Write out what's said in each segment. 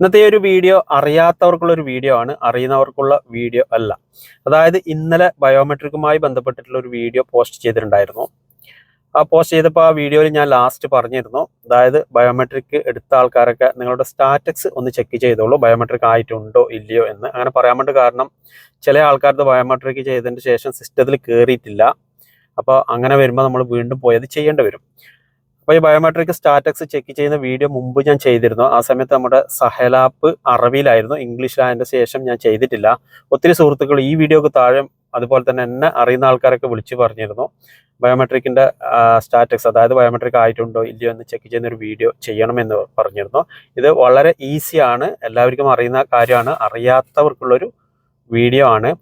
ഇന്നത്തെ ഒരു വീഡിയോ അറിയാത്തവർക്കുള്ള ഒരു വീഡിയോ ആണ്. അറിയുന്നവർക്കുള്ള വീഡിയോ അല്ല. അതായത് ഇന്നലെ ബയോമെട്രിക്കുമായി ബന്ധപ്പെട്ടിട്ടുള്ള ഒരു വീഡിയോ പോസ്റ്റ് ചെയ്തിട്ടുണ്ടായിരുന്നു. ആ പോസ്റ്റ് ചെയ്തപ്പോൾ ആ വീഡിയോയിൽ ഞാൻ ലാസ്റ്റ് പറഞ്ഞിരുന്നു. അതായത് ബയോമെട്രിക് എടുത്ത ആൾക്കാരൊക്കെ നിങ്ങളുടെ സ്റ്റാറ്റക്സ് ഒന്ന് ചെക്ക് ചെയ്തോളൂ. ബയോമെട്രിക് ആയിട്ടുണ്ടോ ഇല്ലയോ എന്ന്. അങ്ങനെ പറയാൻ വേണ്ടി കാരണം ചില ആൾക്കാർക്ക് ബയോമെട്രിക് ചെയ്തതിന് ശേഷം സിസ്റ്റത്തിൽ കയറിയിട്ടില്ല അപ്പോൾ അങ്ങനെ വരുമ്പോൾ നമ്മൾ വീണ്ടും പോയി അത് ചെയ്യേണ്ടി വരും. അപ്പോൾ ഈ ബയോമെട്രിക് സ്റ്റാറ്റക്സ് ചെക്ക് ചെയ്യുന്ന വീഡിയോ മുമ്പ് ഞാൻ ചെയ്തിരുന്നു. ആ സമയത്ത് നമ്മുടെ സഹലാപ്പ് അറബിയിലായിരുന്നു. ഇംഗ്ലീഷിലായതിന്റെ ശേഷം ഞാൻ ചെയ്തിട്ടില്ല. ഒത്തിരി സുഹൃത്തുക്കൾ ഈ വീഡിയോക്ക് താഴെ അതുപോലെ തന്നെ എന്നെ അറിയുന്ന ആൾക്കാരൊക്കെ വിളിച്ചു പറഞ്ഞിരുന്നു. ബയോമെട്രിക്കിന്റെ സ്റ്റാറ്റസ് അതായത് ബയോമെട്രിക് ആയിട്ടുണ്ടോ ഇല്ലയോ എന്ന് ചെക്ക് ചെയ്യുന്ന ഒരു വീഡിയോ ചെയ്യണമെന്ന് പറഞ്ഞിരുന്നു. ഇത് വളരെ ഈസിയാണ് എല്ലാവർക്കും അറിയുന്ന കാര്യമാണ്. അറിയാത്തവർക്കുള്ളൊരു വീഡിയോ ആണ്.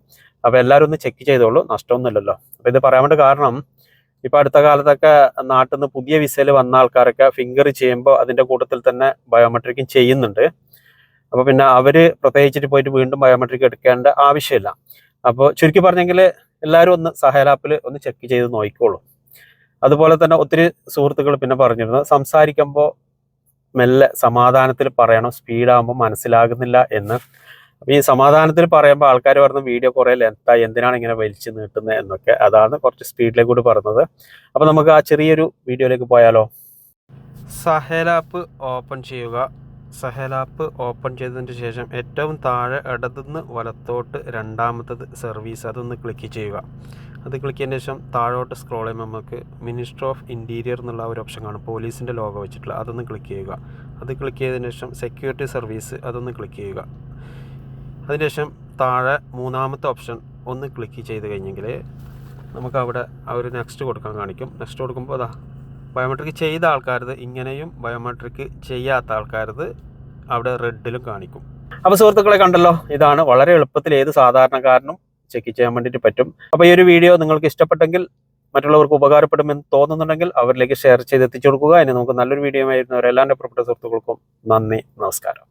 അപ്പോൾ എല്ലാവരും ഒന്ന് ചെക്ക് ചെയ്തോളൂ. നഷ്ടമൊന്നുമില്ലല്ലോ. അപ്പോൾ ഇത് പറയാൻ വേണ്ടി കാരണം ഇപ്പൊ അടുത്ത കാലത്തൊക്കെ നാട്ടിൽ നിന്ന് പുതിയ വിസയിൽ വന്ന ആൾക്കാരൊക്കെ ഫിംഗർ ചെയ്യുമ്പോൾ അതിന്റെ കൂട്ടത്തിൽ തന്നെ ബയോമെട്രിക്കും ചെയ്യുന്നുണ്ട്. അപ്പോൾ പിന്നെ അവർ പ്രത്യേകിച്ചിട്ട് പോയിട്ട് വീണ്ടും ബയോമെട്രിക് എടുക്കേണ്ട ആവശ്യമില്ല. അപ്പോൾ ചുരുക്കി പറഞ്ഞെങ്കിൽ എല്ലാവരും ഒന്ന് സഹേലാപ്പിൽ ഒന്ന് ചെക്ക് ചെയ്ത് നോക്കിക്കോളൂ. അതുപോലെ തന്നെ ഒത്തിരി സുഹൃത്തുക്കൾ പിന്നെ പറഞ്ഞിരുന്നു സംസാരിക്കുമ്പോൾ മെല്ലെ സമാധാനത്തിൽ പറയണം സ്പീഡാകുമ്പോൾ മനസ്സിലാകുന്നില്ല എന്ന്. അപ്പൊ ഈ സമാധാനത്തിൽ പറയുമ്പോൾ ആൾക്കാർ പറഞ്ഞ വീഡിയോ കുറെ ലെങ്തായി എന്തിനാണ് ഇങ്ങനെ വലിച്ചു നീട്ടുന്നത് എന്നൊക്കെ. അതാണ് കുറച്ച് സ്പീഡിലേക്ക് കൂടി പറഞ്ഞത്. അപ്പൊ നമുക്ക് ആ ചെറിയൊരു വീഡിയോയിലേക്ക് പോയാലോ? സഹേൽ ആപ്പ് ഓപ്പൺ ചെയ്യുക. സഹേൽ ആപ്പ് ഓപ്പൺ ചെയ്തതിന് ശേഷം ഏറ്റവും താഴെ ഇടതുനിന്ന് വലത്തോട്ട് രണ്ടാമത്തത് സർവീസ് അതൊന്ന് ക്ലിക്ക് ചെയ്യുക. അത് ക്ലിക്ക് ചെയ്തതിന് ശേഷം താഴോട്ട് സ്ക്രോൾ ചെയ്യുമ്പോൾ നമുക്ക് മിനിസ്റ്റർ ഓഫ് ഇന്റീരിയർ എന്നുള്ള ഒരു ഓപ്ഷൻ കാണും. പോലീസിന്റെ ലോഗോ വെച്ചിട്ടുള്ള അതൊന്ന് ക്ലിക്ക് ചെയ്യുക. അത് ക്ലിക്ക് ചെയ്തതിന് ശേഷം സെക്യൂരിറ്റി സർവീസ് അതൊന്ന് ക്ലിക്ക് ചെയ്യുക. അതിനുശേഷം താഴെ മൂന്നാമത്തെ ഓപ്ഷൻ ഒന്ന് ക്ലിക്ക് ചെയ്ത് കഴിഞ്ഞെങ്കിൽ നമുക്ക് അവിടെ ഒരു നെക്സ്റ്റ് കൊടുക്കാൻ കാണിക്കും. നെക്സ്റ്റ് കൊടുക്കുമ്പോൾ അതാ ബയോമെട്രിക് ചെയ്ത ആൾക്കാരത് ഇങ്ങനെയും ബയോമെട്രിക് ചെയ്യാത്ത ആൾക്കാരത് അവിടെ റെഡിലും കാണിക്കും. അപ്പോൾ സുഹൃത്തുക്കളെ കണ്ടല്ലോ ഇതാണ് വളരെ എളുപ്പത്തിൽ ഏത് സാധാരണക്കാരനും ചെക്ക് ചെയ്യാൻ വേണ്ടിയിട്ട് പറ്റും. അപ്പോൾ ഈ ഒരു വീഡിയോ നിങ്ങൾക്ക് ഇഷ്ടപ്പെട്ടെങ്കിൽ മറ്റുള്ളവർക്ക് ഉപകാരപ്പെടുമെന്ന് തോന്നുന്നുണ്ടെങ്കിൽ അവരിലേക്ക് ഷെയർ ചെയ്ത് എത്തിച്ചു കൊടുക്കുക. ഇനി നമുക്ക് നല്ലൊരു വീഡിയോ ആയിരുന്നു അവരെല്ലാവരുടെ പ്രിയപ്പെട്ട സുഹൃത്തുക്കൾക്കും നന്ദി നമസ്കാരം.